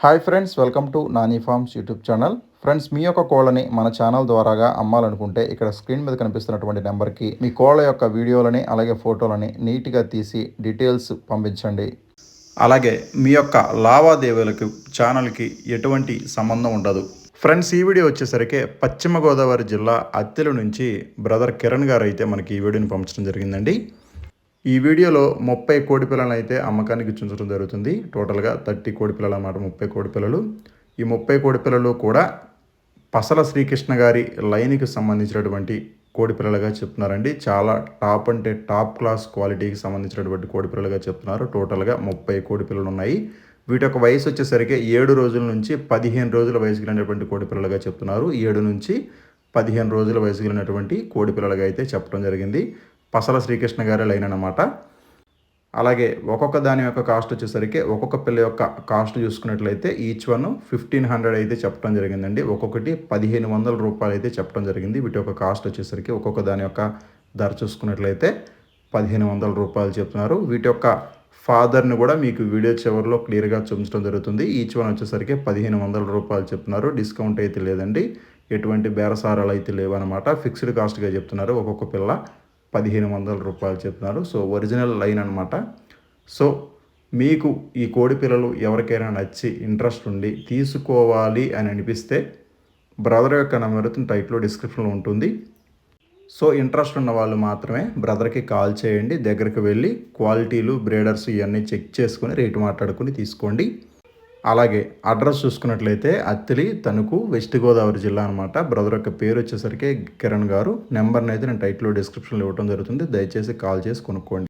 Hi friends welcome to Nani farms YouTube channel friends మీ యొక్క కోళ్ళని మన ఛానల్ ద్వారాగా అమ్మాలనుకుంటే ఇక్కడ స్క్రీన్ మీద కనిపిస్తున్నటువంటి నెంబర్కి మీ కోళ్ళ యొక్క వీడియోలని అలాగే ఫోటోలని నీట్గా తీసి డీటెయిల్స్ పంపించండి. అలాగే మీ యొక్క లావాదేవీలకు ఛానల్కి ఎటువంటి సంబంధం ఉండదు. ఫ్రెండ్స్ ఈ వీడియో వచ్చేసరికి పశ్చిమ గోదావరి జిల్లా అత్తెల నుంచి బ్రదర్ కిరణ్ గారు అయితే మనకి ఈ వీడియోని పంపించడం జరిగిందండి. ఈ వీడియోలో ముప్పై కోడి పిల్లలను అయితే అమ్మకానికి చూపించడం జరుగుతుంది. టోటల్గా థర్టీ కోడి పిల్లలు అన్నమాట ముప్పై కోడి పిల్లలు. ఈ ముప్పై కోడి పిల్లలు కూడా పసల శ్రీకృష్ణ గారి లైన్కి సంబంధించినటువంటి కోడి పిల్లలుగా చెప్తున్నారండి. చాలా టాప్ అంటే టాప్ క్లాస్ క్వాలిటీకి సంబంధించినటువంటి కోడి పిల్లలుగా చెప్తున్నారు. టోటల్గా ముప్పై కోడి పిల్లలు ఉన్నాయి. వీటి యొక్క వయసు వచ్చేసరికి ఏడు రోజుల నుంచి పదిహేను రోజుల వయసు కలిగినటువంటి కోడి పిల్లలుగా చెప్తున్నారు. ఏడు నుంచి పదిహేను రోజుల వయసు కలిగినటువంటి కోడి పిల్లలుగా అయితే చెప్పడం జరిగింది. పసల శ్రీకృష్ణ గారి లైన్ అనమాట అలాగే ఒక్కొక్క దాని యొక్క కాస్ట్ వచ్చేసరికి ఒక్కొక్క పిల్ల యొక్క కాస్ట్ చూసుకున్నట్లయితే ఈచ్ వన్ ఫిఫ్టీన్ హండ్రెడ్ అయితే చెప్పడం జరిగిందండి. ఒక్కొక్కటి పదిహేను వందల రూపాయలు అయితే చెప్పడం జరిగింది. వీటి యొక్క కాస్ట్ వచ్చేసరికి ఒక్కొక్క దాని యొక్క ధర చూసుకున్నట్లయితే పదిహేను వందల రూపాయలు చెప్తున్నారు. వీటి యొక్క ఫాదర్ని కూడా మీకు వీడియో చివరిలో క్లియర్గా చూపించడం జరుగుతుంది. ఈచ్ వన్ వచ్చేసరికి పదిహేను వందల రూపాయలు చెప్తున్నారు. డిస్కౌంట్ అయితే లేదండి. ఎటువంటి బేరసారాలు అయితే లేవన్నమాట. ఫిక్స్డ్ కాస్ట్గా చెప్తున్నారు ఒక్కొక్క పిల్ల. పదిహేను వందల రూపాయలు చెప్తున్నారు. సో ఒరిజినల్ లైన్ అనమాట సో మీకు ఈ కోడి పిల్లలు ఎవరికైనా నచ్చి ఇంట్రెస్ట్ ఉండి తీసుకోవాలి అని అనిపిస్తే బ్రదర్ యొక్క నెంబర్ టైట్లో డిస్క్రిప్షన్లో ఉంటుంది. సో ఇంట్రెస్ట్ ఉన్న వాళ్ళు మాత్రమే బ్రదర్కి కాల్ చేయండి. దగ్గరికి వెళ్ళి క్వాలిటీలు బ్రేడర్స్ ఇవన్నీ చెక్ చేసుకొని రేటు మాట్లాడుకొని తీసుకోండి. అలాగే అడ్రస్ చూసుకున్నట్లయితే అత్తిలి తణుకు వెస్ట్ గోదావరి జిల్లా అనమాట బ్రదర్ యొక్క పేరు వచ్చేసరికి కిరణ్ గారు. నెంబర్ని అయితే నేను టైట్లో డిస్క్రిప్షన్లో ఇవ్వడం జరుగుతుంది. దయచేసి కాల్ చేసి కొనుక్కోండి.